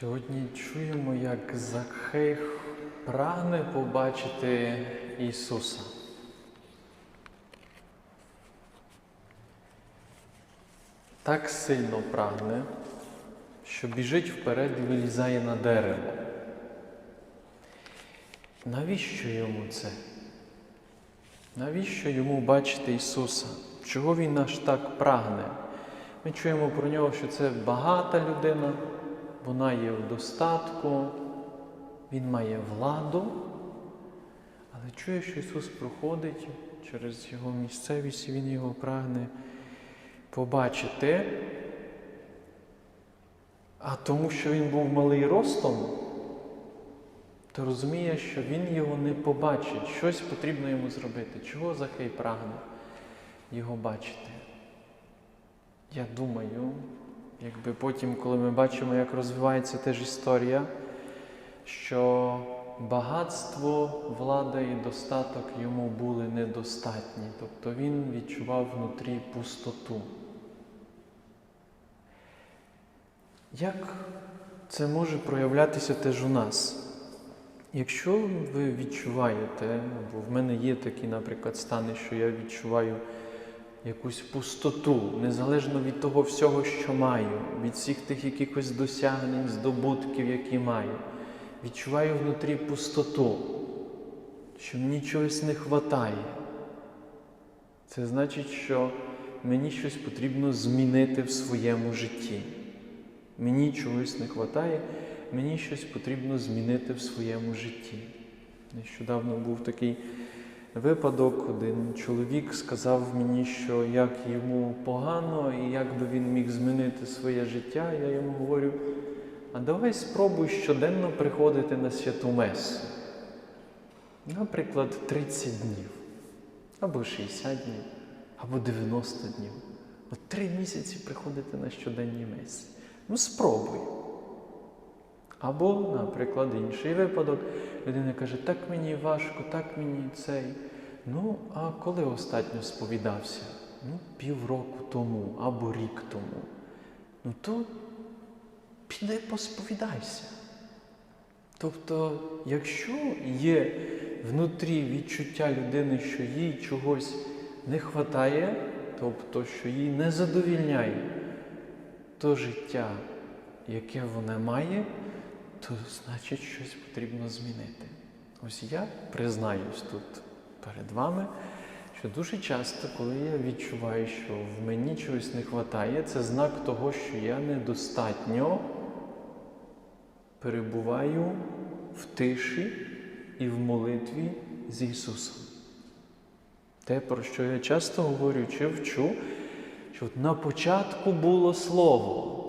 Сьогодні чуємо, як Закхей прагне побачити Ісуса. Так сильно прагне, що біжить вперед і вилізає на дерево. Навіщо йому це? Навіщо йому бачити Ісуса? Чого він аж так прагне? Ми чуємо про нього, що це багата людина, вона є в достатку, він має владу, але чує, що Ісус проходить через його місцевість Він його прагне побачити. А тому, що він був малий ростом, то розуміє, що він його не побачить. Щось потрібно йому зробити. Чого Захей прагне його бачити? Я думаю, якби потім, коли ми бачимо, як розвивається теж історія, що багатство, влада і достаток йому були недостатні. Тобто він відчував внутрі пустоту. Як це може проявлятися теж у нас? Якщо ви відчуваєте, або в мене є такі, наприклад, стани, що я відчуваю якусь пустоту, незалежно від того всього, що маю, від всіх тих якихось досягнень, здобутків, які маю, відчуваю внутрі пустоту, що мені чогось не вистачає. Це значить, що мені щось потрібно змінити в своєму житті. Мені чогось не вистачає, мені щось потрібно змінити в своєму житті. Нещодавно був такий випадок, один чоловік сказав мені, що як йому погано і як би він міг змінити своє життя. Я йому говорю, а давай спробуй щоденно приходити на святу Месу. Наприклад, 30 днів, або 60 днів, або 90 днів. От три місяці приходити на щоденні месі. Ну, спробуй. Або, наприклад, інший випадок, людина каже, так мені важко, так мені цей. Ну, а коли останньо сповідався? Ну, півроку тому або рік тому. Ну то піди посповідайся. Тобто, якщо є внутрі відчуття людини, що їй чогось не вистачає, тобто, що їй не задовільняє то життя, яке вона має, то значить щось потрібно змінити. Ось я признаюсь тут перед вами, що дуже часто, коли я відчуваю, що в мені чогось не вистачає, це знак того, що я недостатньо перебуваю в тиші і в молитві з Ісусом. Те, про що я часто говорю чи вчу, що на початку було Слово,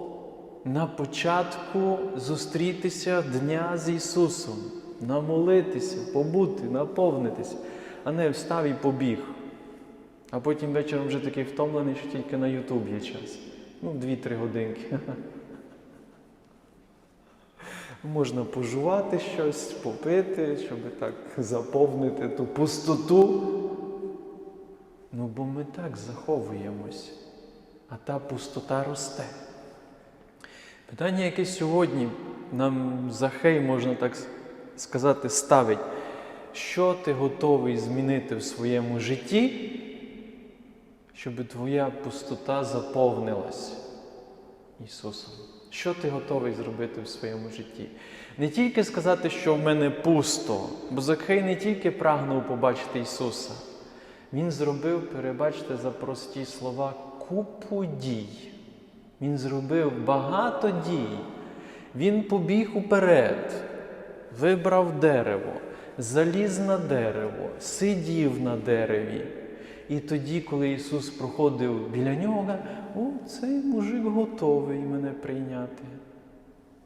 на початку зустрітися дня з Ісусом, намолитися, побути, наповнитися, а не встав і побіг. А потім вечором вже такий втомлений, що тільки на Ютуб є час. Ну, 2-3 годинки. Можна пожувати щось, попити, щоб так заповнити ту пустоту. Ну, бо ми так заховуємось, а та пустота росте. Питання, яке сьогодні нам Захей, можна так сказати, ставить, що ти готовий змінити в своєму житті, щоб твоя пустота заповнилась Ісусом. Що ти готовий зробити в своєму житті? Не тільки сказати, що в мене пусто, бо Захей не тільки прагнув побачити Ісуса. Він зробив, перебачте за прості слова, купу дій. Він зробив багато дій. Він побіг уперед, вибрав дерево, заліз на дерево, сидів на дереві. І тоді, коли Ісус проходив біля нього, о, цей мужик готовий мене прийняти.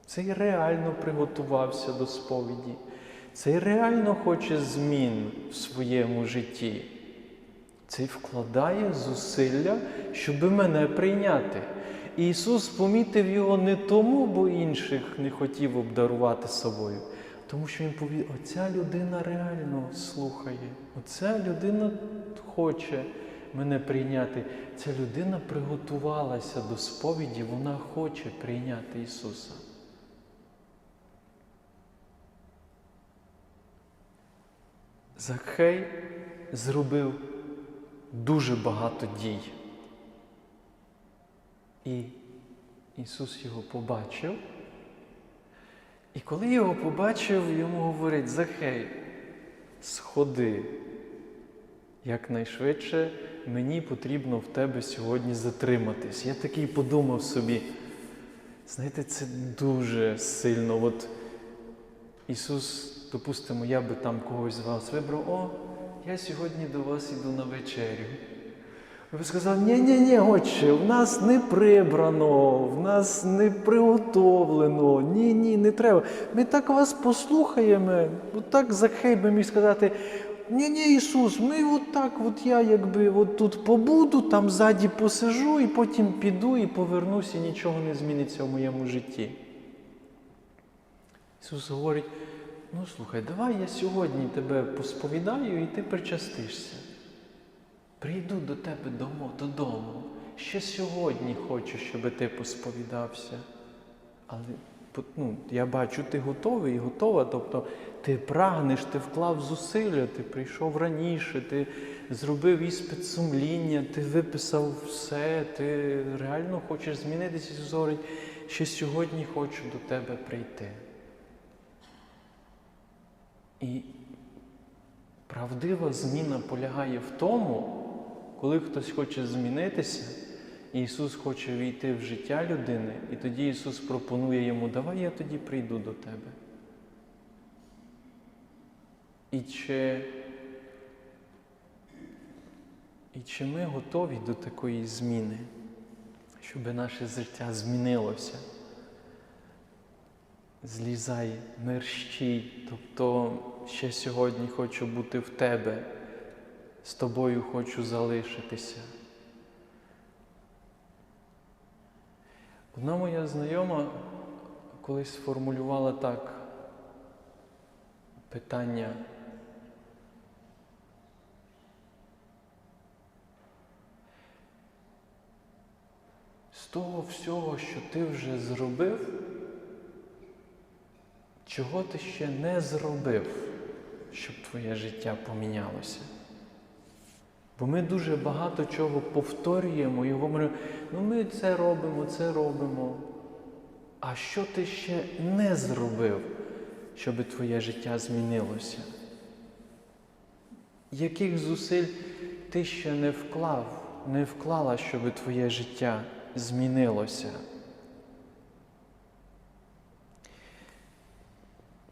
Цей реально приготувався до сповіді. Цей реально хоче змін в своєму житті. Цей вкладає зусилля, щоб мене прийняти. Ісус помітив його не тому, бо інших не хотів обдарувати собою, тому що Він повів, оця людина реально слухає, оця людина хоче мене прийняти. Ця людина приготувалася до сповіді, вона хоче прийняти Ісуса. Захей зробив дуже багато дій. І Ісус його побачив. І коли його побачив, йому говорить, Захей, сходи, якнайшвидше мені потрібно в тебе сьогодні затриматись. Я такий подумав собі, знаєте, це дуже сильно. От Ісус, допустимо, я би там когось з вас вибрав, о, я сьогодні до вас іду на вечерю. Ви сказали, ні, ні, ні, отче, в нас не прибрано, в нас не приготовлено. Ні, ні, не треба. Ми так вас послухаємо. Так Захей би міг сказати. Ні, ні, Ісус, ми от так, от я якби от тут побуду, там ззаді посижу, і потім піду і повернусь, і нічого не зміниться в моєму житті. Ісус говорить: ну слухай, давай я сьогодні тебе посповідаю і ти причастишся. Прийду до тебе додому. Ще сьогодні хочу, щоб ти посповідався. Але ну, я бачу, ти готовий і готова. Тобто ти прагнеш, ти вклав зусилля, ти прийшов раніше, ти зробив іспит сумління, ти виписав все, ти реально хочеш змінитися і ще сьогодні хочу до тебе прийти. І правдива зміна полягає в тому, коли хтось хоче змінитися, і Ісус хоче війти в життя людини, і тоді Ісус пропонує йому, давай я тоді прийду до тебе. І чи, і чи ми готові до такої зміни, щоб наше життя змінилося? Злізай, мерщій, тобто ще сьогодні хочу бути в тебе, з тобою хочу залишитися. Одна моя знайома колись сформулювала так питання. З того всього, що ти вже зробив, чого ти ще не зробив, щоб твоє життя помінялося? Бо ми дуже багато чого повторюємо і говоримо, ну ми це робимо, це робимо. А що ти ще не зробив, щоб твоє життя змінилося? Яких зусиль ти ще не вклав, не вклала, щоб твоє життя змінилося?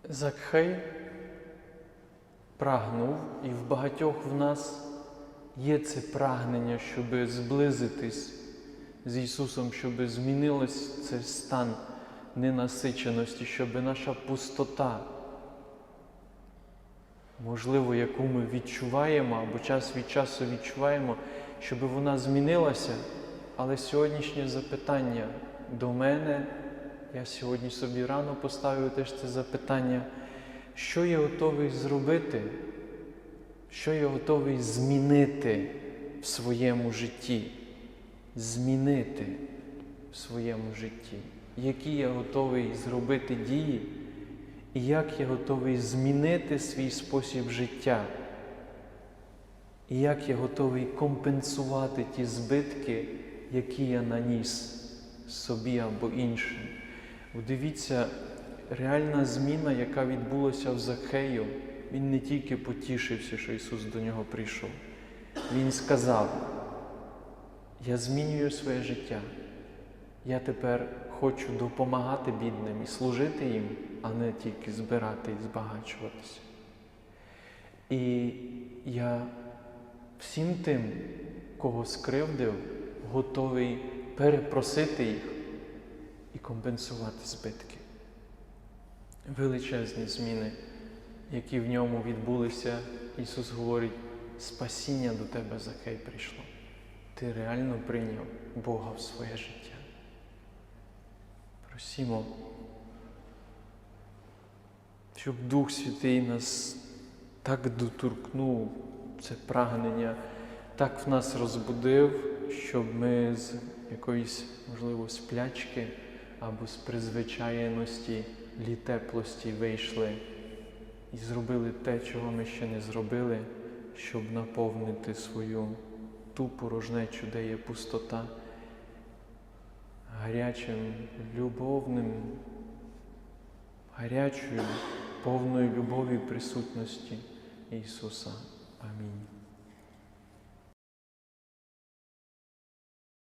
Закхей прагнув, і в багатьох в нас є це прагнення, щоб зблизитись з Ісусом, щоб змінилось цей стан ненасиченості, щоб наша пустота, можливо, яку ми відчуваємо або час від часу відчуваємо, щоб вона змінилася. Але сьогоднішнє запитання до мене, я сьогодні собі рано поставив теж це запитання, що я готовий зробити, що я готовий змінити в своєму житті, змінити в своєму житті, які я готовий зробити дії, і як я готовий змінити свій спосіб життя, і як я готовий компенсувати ті збитки, які я наніс собі або іншим. Дивіться, реальна зміна, яка відбулася в Закхею, він не тільки потішився, що Ісус до нього прийшов. Він сказав, я змінюю своє життя. Я тепер хочу допомагати бідним і служити їм, а не тільки збирати і збагачуватися. І я всім тим, кого скривдив, готовий перепросити їх і компенсувати збитки. Величезні зміни, які в ньому відбулися, Ісус говорить, спасіння до тебе Захей прийшло. Ти реально прийняв Бога в своє життя. Просімо, щоб Дух Святий нас так доторкнув, це прагнення, так в нас розбудив, щоб ми з якоїсь, можливо, сплячки або з призвичаєності, літеплості вийшли і зробили те, чого ми ще не зробили, щоб наповнити свою ту порожнечу, де є пустота, гарячим, любовним, гарячою, повною любові присутності Ісуса. Амінь.